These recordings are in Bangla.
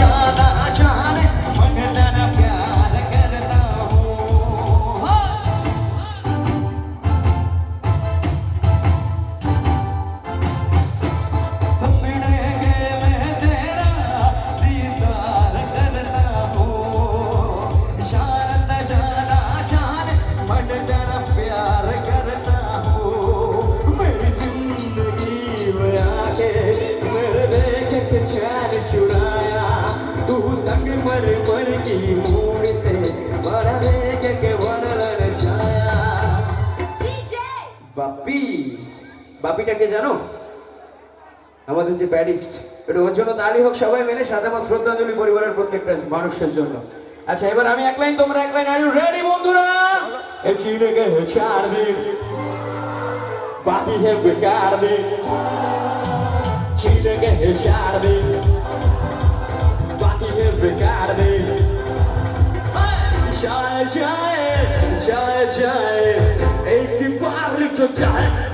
जाना বাপিটাকে জানো? আমাদের যে প্যারিস্ট এটা ওর জন্য তালি হোক সবাই মিলে সাধারণ শ্রদ্ধাঞ্জলি পরিবারের প্রত্যেকটা মানুষের জন্য। আচ্ছা এবার আমি এক লাইন, তোমরা এক লাইন আর রেডি বন্ধুরা? চিনে চার দিন, বাপি হে বেকার দিন। চিনে গেল চার দিন, বাপি হে বেকার দিন। শায় শায় so tired.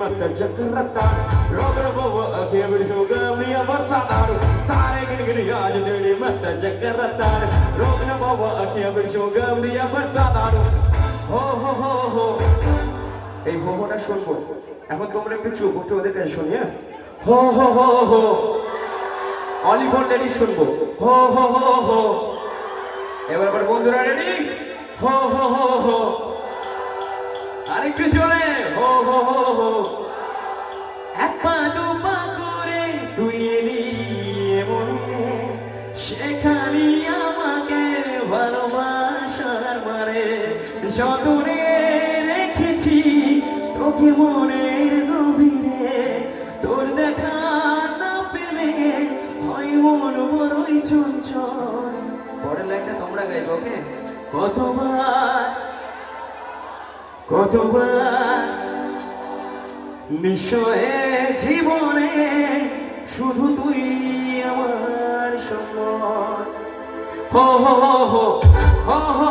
متى تشكر التار ربنا بابا أكيا بلشو قبلي أمرسا دار تاري قل قل يا جديني متى تشكر التار ربنا بابا أكيا بلشو قبلي ho ho ho ho এই হো শুনব এখন তোমরা একটু চুপ একটু ওদের কাছে শুনি হ্যাঁ হো হো হো হো অলিভন রেডি শুনব হো হো হো হো এবার আবার বন্ধুরা রেডি হো হো হো হো আরেকটু জোরে হো হো হো হো যতনে রেখেছি, তোকে মনের গভীরে তোর দেখা না পেলে হয় মন বড়ই চঞ্চল। পরের লাইনটা তোমরা গাইবে, ওকে? কতবার কতবার নিশ্চয়ে জীবনে শুধু তুই আমার সম্মান হো হো হো হো হো।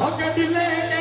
I'll get you.